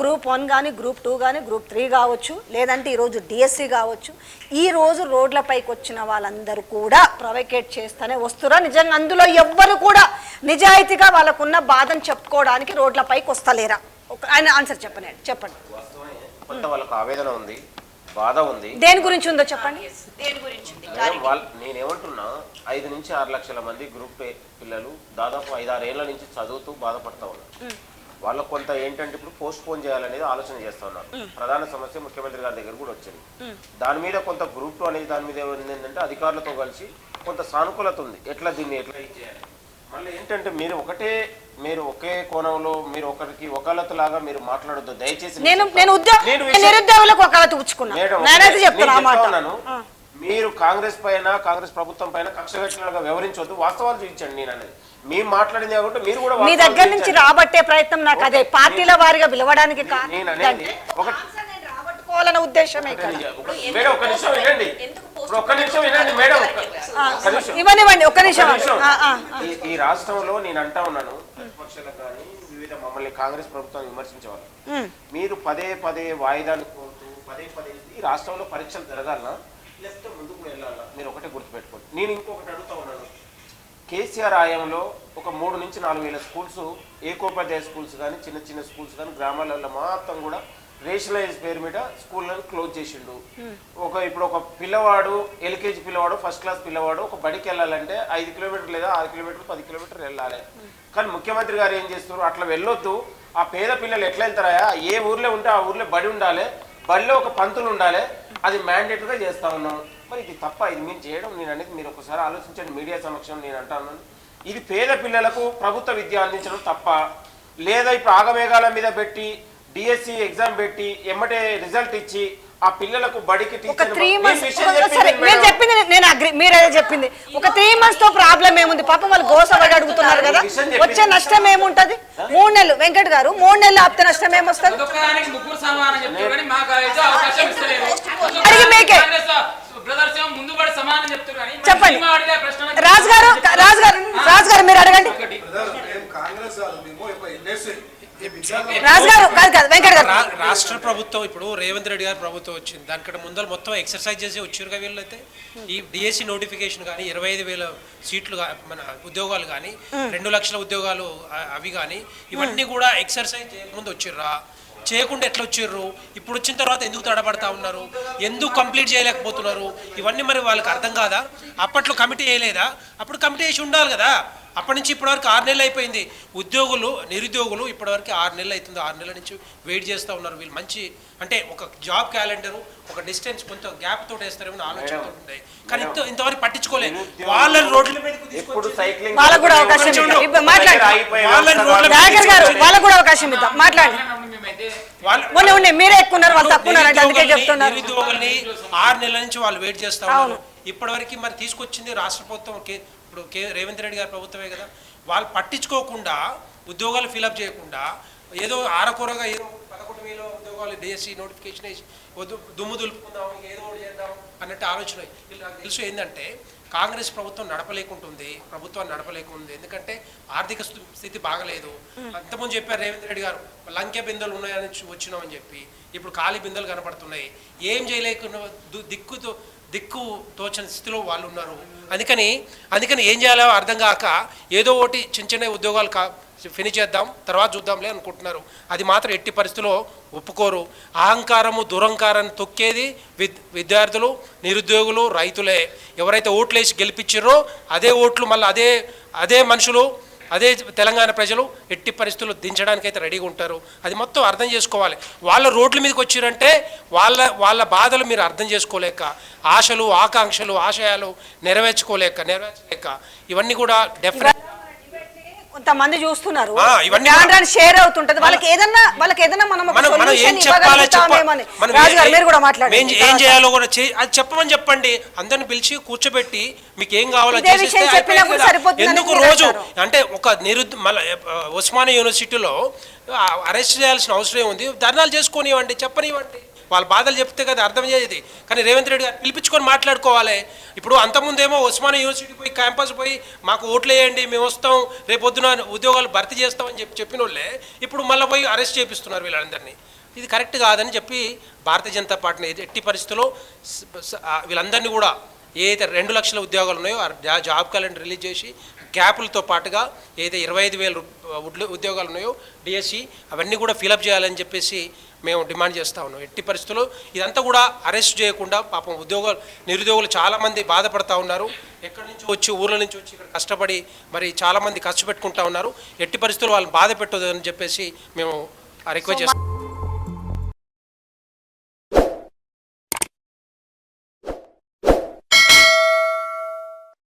Group one కానీ group two కానీ group three కావచ్చు లేదంటే ఈరోజు డిఎస్సి కావచ్చు ఈ రోజు రోడ్లపైకి వచ్చిన వాళ్ళందరూ కూడా ప్రొవైకేట్ చేస్తూనే వస్తురా నిజంగా అందులో ఎవ్వరు కూడా నిజాయితీగా వాళ్ళకున్న బాధను చెప్పుకోవడానికి రోడ్లపైకి వస్తలేరా? ఒక ఆయన ఆన్సర్ చెప్పండి చెప్పండి. వాస్తవమే కొంత వాళ్ళకు ఆవేదన ఉంది బాధ ఉంది. దేని గురించి ఉందో చెప్పండి. దేని గురించి వాళ్ళ నేనేమంటున్నా ఐదు నుంచి ఆరు లక్షల మంది గ్రూప్ పిల్లలు దాదాపు ఐదు ఆరు ఏళ్ళ నుంచి చదువుతూ బాధపడతా ఉన్నారు. వాళ్ళకు కొంత ఏంటంటే ఇప్పుడు పోస్ట్ పోన్ చేయాలనేది ఆలోచన చేస్తా ఉన్నారు ప్రధాన సమస్య ముఖ్యమంత్రి గారి దగ్గర కూడా వచ్చింది. దాని మీద కొంత గ్రూప్ టూ అనేది దాని మీద ఏంటంటే అధికారులతో కలిసి కొంత సానుకూలత ఉంది. ఎట్లా దీన్ని ఎట్లా చేయాలి? మళ్ళీ ఏంటంటే మీరు ఒకటే మీరు ఒకే కోణంలో మీరు ఒకరికి ఒకళ్ళతో లాగా మీరు మాట్లాడొద్దు. దయచేసి నేను. నేను నిరుద్యోగులకు. మీరు కాంగ్రెస్ పైన కాంగ్రెస్ ప్రభుత్వం పైన కక్షగట్టినగా వ్యవహరించొద్దు. వాస్తవాలు చూపించండి నేను అనేది. మేము మాట్లాడింది కాబట్టి మీరు కూడా మీ దగ్గర నుంచి. రాబట్టే ప్రయత్నం నాకు అదే. పార్టీల వారిగా పిలవడానికి నేను అనేది ఒక- రాబట్టుకోవాలన్న ఉద్దేశమే ఇక్కడ ఒక- మేడం ఒక్క నిమిషం వినండి. ఎందుకు పోస్ట్ ఇప్పుడు ఒక్క నిమిషం వినండి మేడం. ఇవ్వనివ్వండి ఒక్క నిమిషం. ఈ- రాష్ట్రంలో నేను అంటా ఉన్నాను ప్రతిపక్షాలకు కానీ వివిధ మమ్మల్ని కాంగ్రెస్ ప్రభుత్వాన్ని విమర్శించేవాళ్ళు. మీరు పదే పదే వాయిదాలు కోరుతూ పదే పదే ఈ రాష్ట్రంలో పరీక్షలు జరగాలనా? లేకపోతే ముందుకు వెళ్ళాలా మీరు ఒకటే గుర్తుపెట్టుకోండి. నేను ఇంకొకటి అడుగుతా ఉన్నాను. కేసీఆర్ ఆయంలో ఒక మూడు నుంచి నాలుగు వేల స్కూల్స్ ఏకోపాధ్యాయ స్కూల్స్ కానీ చిన్న చిన్న స్కూల్స్ కానీ గ్రామాలలో మొత్తం కూడా రేషనలైజ్ పేరు మీద స్కూళ్ళను క్లోజ్ చేసిండు. ఒక ఇప్పుడు ఒక పిల్లవాడు ఎల్కేజీ పిల్లవాడు ఫస్ట్ క్లాస్ పిల్లవాడు ఒక బడికి వెళ్ళాలంటే ఐదు కిలోమీటర్లు లేదా ఆరు కిలోమీటర్లు పది కిలోమీటర్లు వెళ్ళాలి. కానీ ముఖ్యమంత్రి గారు ఏం చేస్తున్నారు? అట్లా వెళ్ళొద్దు. ఆ పేద పిల్లలు ఎట్లా వెళ్తారా ఏ ఊర్లో ఉంటే ఆ ఊర్లో బడి ఉండాలి. బడిలో ఒక పంతులు ఉండాలి. అది మ్యాండేటరీగా చేస్తా ఉన్నాం. మరి ఇది తప్ప ఇది మీరు చేయడం నేను అనేది మీరు ఒకసారి ఆలోచించండి. మీడియా సమక్షం నేను అంటాను ఇది పేద పిల్లలకు ప్రభుత్వ విద్య అందించడం తప్ప లేదా ఇప్పుడు ఆగమేఘాల మీద పెట్టి డిఎస్సి ఎగ్జామ్ పెట్టి ఎమ్మటే రిజల్ట్ ఇచ్చి ఆ పిల్లలకు బడికి ఒక త్రీ నేను మంత్స్ సరే మేడం. చెప్పింది నేను అగ్రి మీరు అదే చెప్పింది. ఒక త్రీ మంత్స్తో ప్రాబ్లం ఏముంది? పాపం వాళ్ళు గోసపడి అడుగుతున్నారు కదా. వచ్చే నష్టం ఏముంటది? మూడు నెలలు. వెంకట్ గారు మూడు నెలలు ఆపితే నష్టం ఏమొస్తుంది? అడిగి మీకే. చెప్పండి. మేము అడిగే ప్రశ్నలకు రాజు గారు రాజు గారు రాజు గారు మీరు అడగండి. రాష్ట్ర ప్రభుత్వం ఇప్పుడు రేవంత్ రెడ్డి గారి ప్రభుత్వం వచ్చింది. దానికంటే ముందర మొత్తం ఎక్సర్సైజ్ చేసి వచ్చారుగా వీళ్ళైతే? ఈ డిఎస్సి నోటిఫికేషన్ కానీ ఇరవై ఐదు వేల సీట్లు మన ఉద్యోగాలు కానీ రెండు లక్షల ఉద్యోగాలు అవి కానీ ఇవన్నీ కూడా ఎక్సర్సైజ్ చేయకముందు వచ్చిర్రా? చేయకుండా ఎట్లా వచ్చిర్రు ఇప్పుడు వచ్చిన తర్వాత ఎందుకు తడబడతా ఉన్నారు? ఎందుకు కంప్లీట్ చేయలేకపోతున్నారు? ఇవన్నీ మరి వాళ్ళకి అర్థం కాదా? అప్పట్లో కమిటీ వేయలేదా? అప్పుడు కమిటీ వేసి ఉండాలి కదా. అప్పటి నుంచి ఇప్పటివరకు ఆరు నెలలు అయిపోయింది. ఉద్యోగులు నిరుద్యోగులు ఇప్పటివరకు ఆరు నెలలు అవుతుంది. ఆరు నెలల నుంచి వెయిట్ చేస్తూ ఉన్నారు వీళ్ళు. మంచి అంటే ఒక జాబ్ క్యాలెండరు ఒక డిస్టెన్స్ కొంచెం గ్యాప్ తోటి వేస్తారేమో ఆలోచనతో ఉంటాయి కానీ ఇంత ఇంతవరకు పట్టించుకోలేదు వాళ్ళని రోడ్ల మీదకి ఎప్పుడు తీసుకొచ్చి సైక్లింగ్ వాళ్ళకు కూడా అవకాశం ఇద్దాం. ఇప్పుడు మాట్లాడండి. వాళ్ళని రోడ్ల మీద నాగర్ గారు వాళ్ళకు కూడా అవకాశం ఇద్దాం. మాట్లాడండి మేమైతే వాళ్ళ ఉన్నాయి ఉన్నాయి మీరే ఎక్కువ ఉన్నారు వాళ్ళు తక్కువ ఉన్నారు అంటే అందుకే నిరుద్యోగుల్ని- చెప్తున్నారు. నిరుద్యోగుల్ని ఆరు నెలల నుంచి వాళ్ళు వెయిట్ చేస్తా ఉన్నారు. ఇప్పటివరకు మరి తీసుకొచ్చింది రాష్ట్ర ప్రభుత్వం కే- ఇప్పుడు కే రేవంత్ రెడ్డి గారి ప్రభుత్వమే కదా. వాళ్ళు పట్టించుకోకుండా ఉద్యోగాలు ఫిలప్ చేయకుండా ఏదో ఆరకూరగా ఏదో పదకొండు వేల ఉద్యోగాలు డిఎస్సి నోటిఫికేషన్ వేసి దుమ్ము దులుపుకుందాం ఏదో ఒకటి చేద్దాం అన్నట్టు ఆలోచన. వీళ్ళు నాకు తెలుసు ఏంటంటే కాంగ్రెస్ ప్రభుత్వం నడపలేకుంటుంది ప్రభుత్వాన్ని నడపలేకుంది ఎందుకంటే ఆర్థిక స్థి- స్థితి బాగలేదు. అంతకుముందు చెప్పారు రేవంత్ రెడ్డి గారు లంకె బిందెలు ఉన్నాయని వచ్చినామని చెప్పి. ఇప్పుడు ఖాళీ బిందెలు కనపడుతున్నాయి. ఏం చేయలేకుండా దిక్కుతో దిక్కు తోచని స్థితిలో వాళ్ళు ఉన్నారు అందుకని అందుకని ఏం చేయాలో అర్థం కాక ఏదో ఒకటి చిన్న చిన్న ఉద్యోగాలు కా ఫినిష్ చేద్దాం తర్వాత చూద్దాంలే అనుకుంటున్నారు. అది మాత్రం ఎట్టి పరిస్థితుల్లో ఒప్పుకోరు. అహంకారము దురహంకారాన్ని తొక్కేది విద్ విద్యార్థులు నిరుద్యోగులు రైతులే. ఎవరైతే ఓట్లు వేసి గెలిపించారో అదే ఓట్లు మళ్ళీ అదే అదే మనుషులు అదే తెలంగాణ ప్రజలు ఎట్టి పరిస్థితులు దించడానికి అయితే రెడీగా ఉంటారు. అది మొత్తం అర్థం చేసుకోవాలి. వాళ్ళ రోడ్ల మీదకి వచ్చారంటే వాళ్ళ వాళ్ళ బాధలు మీరు అర్థం చేసుకోలేక ఆశలు ఆకాంక్షలు ఆశయాలు నెరవేర్చుకోలేక నెరవేర్చలేక ఇవన్నీ కూడా డెఫినెట్ కొంతమంది చూస్తున్నారు. ఇవన్నీ షేర్ అవుతుంటది. వాళ్ళకి ఏదన్నా వాళ్ళకి ఏదన్నా మనం ఏం చెప్పాలో చెప్ప ఇవ్వగలుగుతామేమో అని. మనం రాజు గారు ఏ- మీరు కూడా ఏం మాట్లాడండి. ఏం చేయాలో కూడా అది చెప్పమని చెప్పండి. అందరిని పిలిచి కూర్చోబెట్టి మీకు ఏం కావాలో ఎందుకు రోజు. అంటే ఒక నిరుద్ మళ్ళీ ఉస్మానియా యూనివర్సిటీలో అరెస్ట్ చేయాల్సిన అవసరం ఉంది ధర్నాలు చేసుకోనివ్వండి చెప్పనివ్వండి. వాళ్ళ బాధలు చెప్తే కదా అర్థం చేసేది కానీ రేవంత్ రెడ్డి గారు పిలిపించుకొని మాట్లాడుకోవాలి. ఇప్పుడు అంతకుముందేమో ఉస్మానియా యూనివర్సిటీ పోయి క్యాంపస్ పోయి మాకు ఓట్లు వేయండి మేము వస్తాం రేపొద్దున ఉద్యోగాలు భర్తీ చేస్తామని చెప్పి చెప్పిన వాళ్ళే ఇప్పుడు మళ్ళీ పోయి అరెస్ట్ చేపిస్తున్నారు వీళ్ళందరినీ. ఇది కరెక్ట్ కాదని చెప్పి భారతీయ జనతా పార్టీని ఎట్టి పరిస్థితుల్లో వీళ్ళందరినీ కూడా ఏదైతే రెండు లక్షల ఉద్యోగాలు ఉన్నాయో జాబ్ క్యాలెండర్ రిలీజ్ చేసి గ్యాపులతో పాటుగా ఏదైతే ఇరవై ఐదు వేల ఉద్యోగాలు ఉన్నాయో డిఎస్సి అవన్నీ కూడా ఫిలప్ చేయాలని చెప్పేసి మేము డిమాండ్ చేస్తూ ఉన్నాం. ఎట్టి పరిస్థితుల్లో ఇదంతా కూడా అరెస్ట్ చేయకుండా పాపం ఉద్యోగాలు నిరుద్యోగులు చాలామంది బాధపడతా ఉన్నారు. ఎక్కడి నుంచి వచ్చి ఊర్ల నుంచి వచ్చి ఇక్కడ కష్టపడి మరి చాలామంది ఖర్చు పెట్టుకుంటా ఉన్నారు. ఎట్టి పరిస్థితుల్లో వాళ్ళని బాధ పెట్టదు అని చెప్పేసి మేము రిక్వెస్ట్ చేస్తాం.